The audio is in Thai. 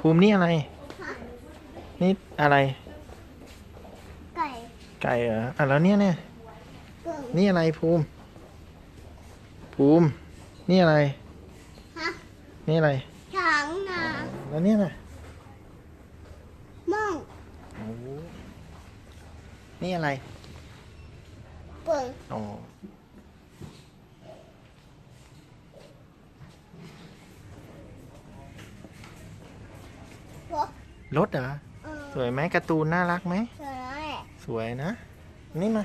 ภูมินี่อะไรนี่อะไร ไก่ไก่เหรออะแล้วเนี่ยเนี่ยกึ่งนี่อะไรภูมิ ภูมิ นี่อะไร ฮะนี่อะไร ช้างนาแล้วเนี่ยน่ะม่องโอ้นี่อะไรเปิงอ๋อ รถเหรอเออสวยไหมการ์ตูนน่ารักไหมเสือแหละสวยนะ นี่มา